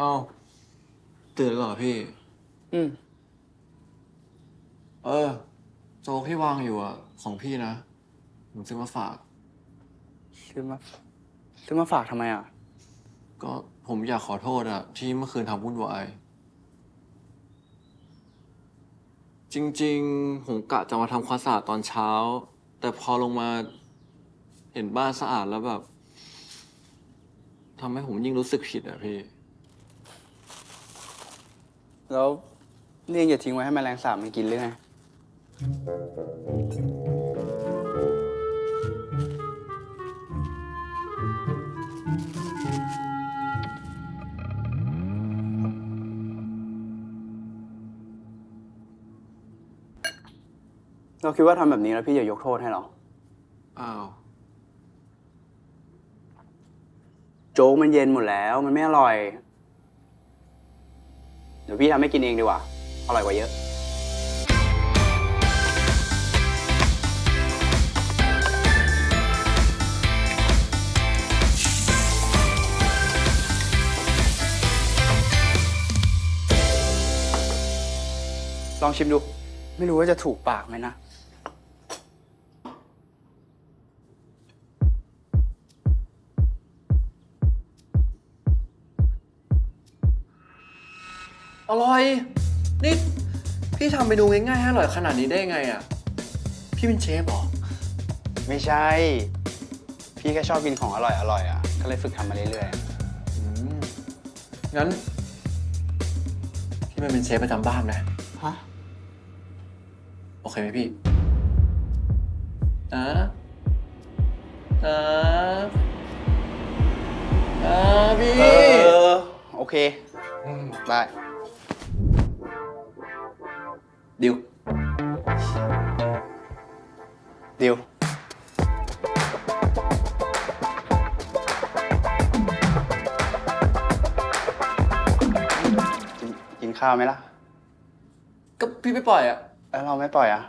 เอ้าตื่นแล้วเหรอพี่ อืม เออ โจ๊กที่วางอยู่อะ ของพี่นะผมซื้อมาฝาก ซื้อมาซื้อมาฝากทำไมอะ ก็ผมอยากขอโทษอะ ที่เมื่อคืนทำวุ่นวาย จริง ๆ ผมกะจะมาทำความสะอาดตอนเช้า แต่พอลงมา เห็นบ้านสะอาดแล้วแบบทำให้ผมยิ่งรู้สึกผิดอะพี่ แล้วนี่ยังจะทิ้งไว้ให้แมลงสาบมันกินหรือไง เราคิดว่าทำแบบนี้แล้วพี่จะยกโทษให้เหรอ อ้าว โจ๊กมันเย็นหมดแล้ว มันไม่อร่อย เดี๋ยวพี่ทำให้กินเองดีกว่า อร่อยกว่าเยอะ ลองชิมดู ไม่รู้ว่าจะถูกปากไหมนะ อร่อย นี่ พี่ทำเมนูง่ายๆให้อร่อยขนาดนี้ได้ไงอะ พี่เป็นเชฟเหรอ ไม่ใช่ พี่แค่ชอบกินของอร่อยอร่อยอะ ก็เลยฝึกทำมาเรื่อยอืม งั้น พี่มาเป็นเชฟประจำบ้านนะๆฮะ โอเคไหมพี่นะนะนะพี่ เออ โอเคมได้ ดิว ดิว กินกินข้าวไหมล่ะ ก็พี่ไม่ปล่อยอะแล้วเราไม่ปล่อยอะ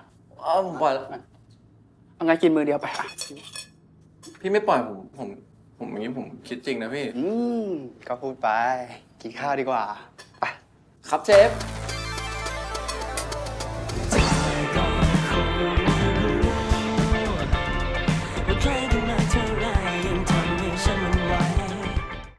อ้าวผมปล่อยแล้วเอางั้นกินมือเดียวไปอะพี่ไม่ปล่อยผมผมผมอย่างนี้ผมคิดจริงนะพี่ อืมก็พูดไป กินข้าวดีกว่า ไป ครับเชฟ